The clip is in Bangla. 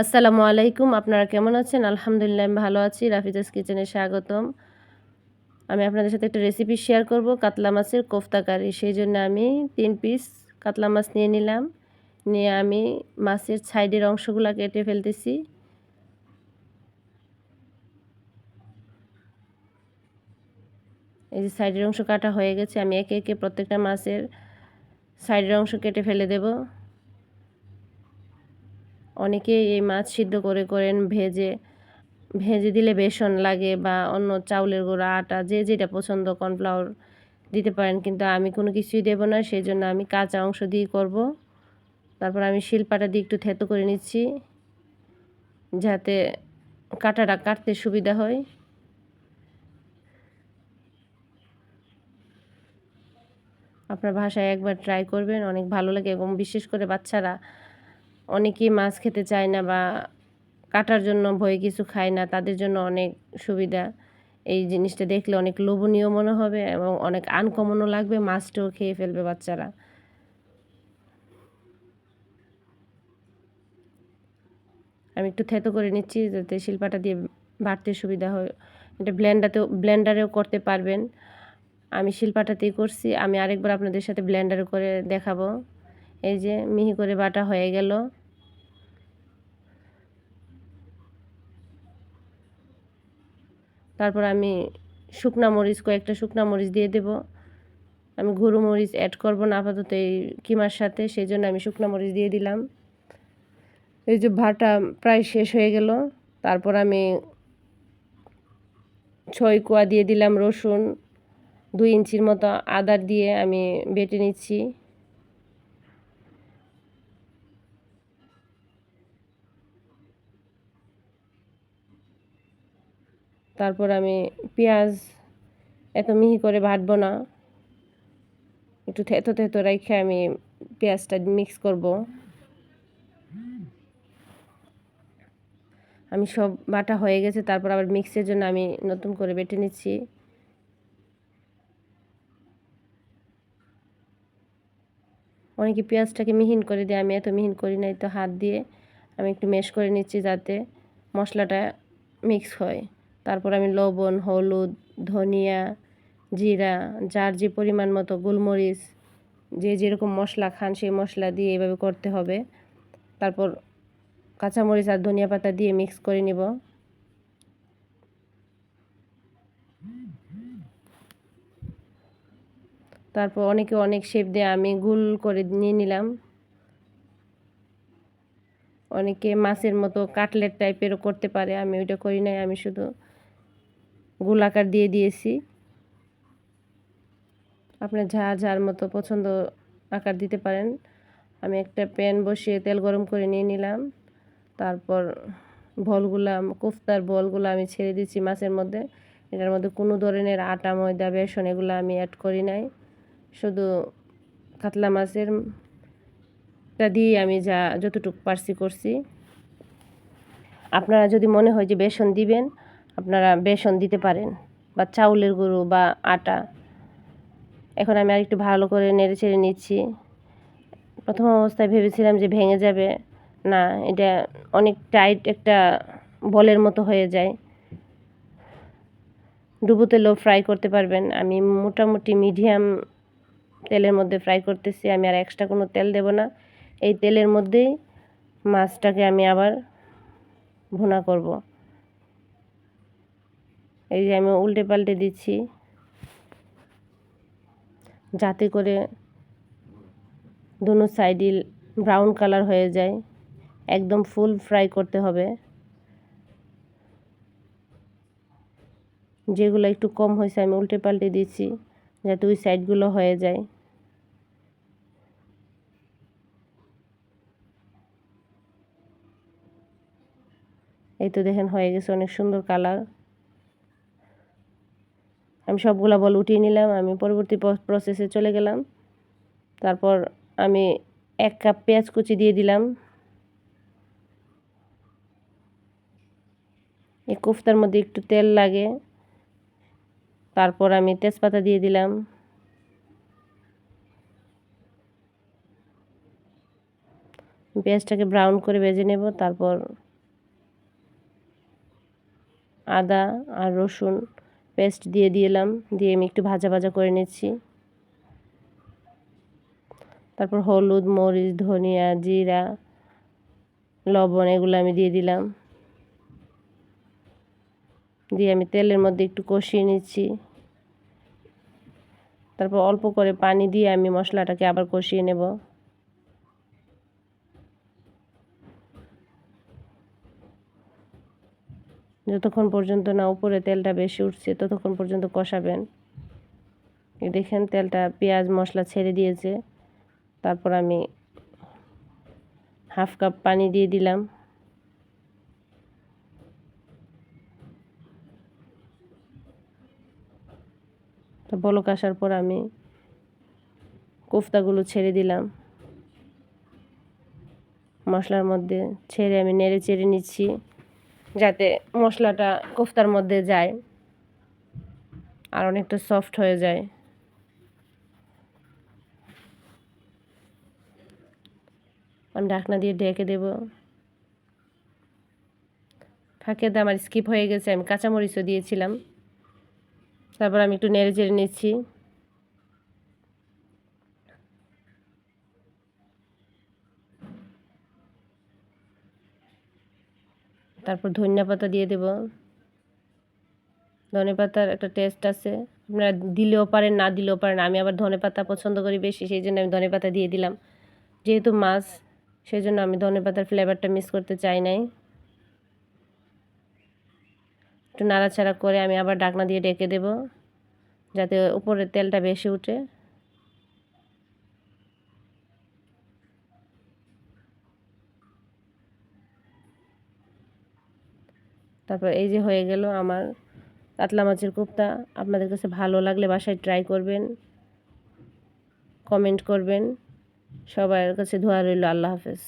আসসালামু আলাইকুম, আপনারা কেমন আছেন? আলহামদুলিল্লাহ, আমি ভালো আছি। রাফিজাস কিচেনে স্বাগতম। আমি আপনাদের সাথে একটা রেসিপি শেয়ার করব, কাতলা মাছের কোফতা কারি। সেই জন্য আমি তিন পিস কাতলা মাছ নিয়ে নিলাম। নিয়ে আমি মাছের সাইডের অংশগুলো কেটে ফেলতেছি। এই যে সাইডের অংশ কাটা হয়ে গেছে, আমি একে একে প্রত্যেকটা মাছের সাইডের অংশ কেটে ফেলে দেবো। অনেকে এই মাছ সিদ্ধ করে, করেন ভেজে ভেজে দিলে বেসন লাগে বা অন্য চাউলের গুঁড়া, আটা, যে যেটা পছন্দ, কর্নফ্লাওয়ার দিতে পারেন। কিন্তু আমি কোনো কিছুই দেবো না, সেই জন্য আমি কাঁচা অংশ দিয়ে করব। তারপর আমি শিলপাটা দিয়ে একটু থেতো করে নিচ্ছি, যাতে কাটাটা কাটতে সুবিধা হয়। আপনার ভাষায় একবার ট্রাই করবেন, অনেক ভালো লাগে এবং বিশেষ করে বাচ্চারা অনেকেই মাছ খেতে চায় না বা কাটার জন্য ভয়ে কিছু খায় না, তাদের জন্য অনেক সুবিধা। এই জিনিসটা দেখলে অনেক লোভনীয় মনে হবে এবং অনেক আনকমনও লাগবে মাছটাও খেয়ে ফেলবে বাচ্চারা। আমি একটু থেতো করে নিচ্ছি যাতে শিল্পাটা দিয়ে বাড়তে সুবিধা হয়। এটা ব্লেন্ডাতেও, ব্লেন্ডারেও করতে পারবেন। আমি শিল্পাটাতেই করছি। আমি আরেকবার আপনাদের সাথে ব্লেন্ডারে করে দেখাবো। এই যে মিহি করে বাটা হয়ে গেল। তারপর আমি শুকনা মরিচ, কয়েকটা শুকনা মরিচ দিয়ে দেব। আমি গরু মরিচ অ্যাড করব না আপাতত এই কিমার সাথে, সেই জন্য আমি শুকনা মরিচ দিয়ে দিলাম। এই যে ভাটা প্রায় শেষ হয়ে গেল, তারপর আমি ছয় কোয়া দিয়ে দিলাম রসুন। দুই ইঞ্চির মতো আদার দিয়ে আমি বেটে নিচ্ছি। তারপর আমি পেঁয়াজ এত মিহি করে ভাটবো না। একটু থেতো থেতো রেখে আমি পেঁয়াজটা মিক্স করব। আমি সব বাটা হয়ে গেছে, তারপর আবার মিক্সের জন্য আমি নতুন করে বেটে নিচ্ছি। অনেকে পেঁয়াজটাকে মিহিন করে দিয়ে, আমি এত মিহিন করি নাই তো হাত দিয়ে। আমি একটু মেশ করে নিচ্ছি যাতে মশলাটা মিক্স হয়। তারপর আমি লবণ, হলুদ, ধনিয়া, জিরা, যার যে পরিমাণ মতো গোলমরিচ, যে যেরকম মশলা খান সেই মশলা দিয়ে এভাবে করতে হবে। তারপর কাঁচামরিচ আর ধনিয়া পাতা দিয়ে মিক্স করে নিব। তারপর অনেকে অনেক শেপ দিয়ে আমি গুল করে নিয়ে নিলাম। অনেকে মাছের মতো কাটলেট টাইপেরও করতে পারে, আমি ওইটা করি নাই, আমি শুধু গোল আকার দিয়ে দিয়েছি। আপনার ঝাড় ঝাড় মতো পছন্দ আকার দিতে পারেন। আমি একটা প্যান বসিয়ে তেল গরম করে নিয়ে নিলাম। তারপর বলগুলা, কোফতার বলগুলো আমি ছেড়ে দিচ্ছি মাছের মধ্যে। এটার মধ্যে কোনো ধরনের আটা, ময়দা, বেসন এগুলো আমি অ্যাড করি নাই। শুধু কাতলা মাছের টা দিয়ে আমি যা যতটুকু পারছি করছি। আপনারা যদি মনে হয় যে বেসন দিবেন আপনারা বেসন দিতে পারেন বা চাউলের গুঁড়ো বা আটা। এখন আমি আর একটু ভালো করে নেড়ে চেড়ে নিচ্ছি। প্রথম অবস্থায় ভেবেছিলাম যে ভেঙে যাবে। না, এটা অনেক টাইট একটা বলের মতো হয়ে যায়। ডুবো তেলেও ফ্রাই করতে পারবেন। আমি মোটামুটি মিডিয়াম তেলের মধ্যে ফ্রাই করতেছি। আমি আর এক্সট্রা কোনো তেল দেব না। এই তেলের মধ্যেই মাছটাকে আমি আবার ভুনা করব। এই যে আমি উল্টে পাল্টে দিচ্ছি। যাতে করে দুনো সাইডই ব্রাউন কালার হয়ে যায়। একদম ফুল ফ্রাই করতে হবে। যেগুলো একটু কম হয়েছে আমি উল্টে পাল্টে দিচ্ছি, যাতে ওই সাইডগুলো হয়ে যায়। এই তো দেখেন হয়ে গেছে অনেক সুন্দর কালার আমি সবগুলা বল উঠিয়ে নিলাম, আমি পরবর্তী প্রসেসে চলে গেলাম। তারপর আমি এক কাপ পেঁয়াজ কুচি দিয়ে দিলাম। এই কোফতার মধ্যে একটু তেল লাগে। তারপর আমি তেজপাতা দিয়ে দিলাম। পেঁয়াজটাকে ব্রাউন করে ভেজে নেব, তারপর আদা আর রসুন পেস্ট দিয়ে দিলাম, দিয়ে আমি একটু ভাজা ভাজা করে নিচ্ছি। তারপর হলুদ, মরিচ, ধনিয়া, জিরা, লবণ এগুলো আমি দিয়ে দিলাম। দিয়ে আমি তেলের মধ্যে একটু কষিয়ে নিচ্ছি। তারপর অল্প করে পানি দিয়ে আমি মশলাটাকে আবার কষিয়ে নেব। যতক্ষণ পর্যন্ত না উপরে তেলটা বেশি উঠছে, ততক্ষণ পর্যন্ত কষাবেন। দেখেন তেলটা পেঁয়াজ, মশলা ছেড়ে দিয়েছে। তারপর আমি হাফ কাপ পানি দিয়ে দিলাম। তো বলক আসার পর আমি কোফতাগুলো ছেড়ে দিলাম। মশলার মধ্যে ছেড়ে আমি নেড়ে চেড়ে নিচ্ছি। যাতে মশলাটা কোফতার মধ্যে যায় আর অনেকটা সফট হয়ে যায়। আমি ঢাকনা দিয়ে ঢেকে দেব। ফাঁকে আমার স্কিপ হয়ে গেছে, আমি কাঁচামরিচও দিয়েছিলাম। তারপর আমি একটু নেড়ে চেড়ে নিচ্ছি। তারপর ধনিয়া পাতা দিয়ে দেব। ধনে পাতার একটা টেস্ট আছে। আপনারা দিলেও পারেন, না দিলেও পারেন। আমি আবার ধনে পাতা পছন্দ করি বেশি, সেই জন্য আমি ধনে পাতা দিয়ে দিলাম। যেহেতু মাছ, সেই জন্য আমি ধনে পাতার ফ্লেভারটা মিস করতে চাই নাই। একটু নাড়াচাড়া করে আমি আবার ডাকনা দিয়ে ডেকে দেব, যাতে উপরের তেলটা বেশি উঠে। তারপর এই যে হয়ে গেল আমার কাতলা মাছের কোপ্তা। আপনাদের কাছে ভালো লাগলে বাসায় ট্রাই করবেন কমেন্ট করবেন। সবার কাছে ধোয়া রইল, আল্লাহ হাফেজ।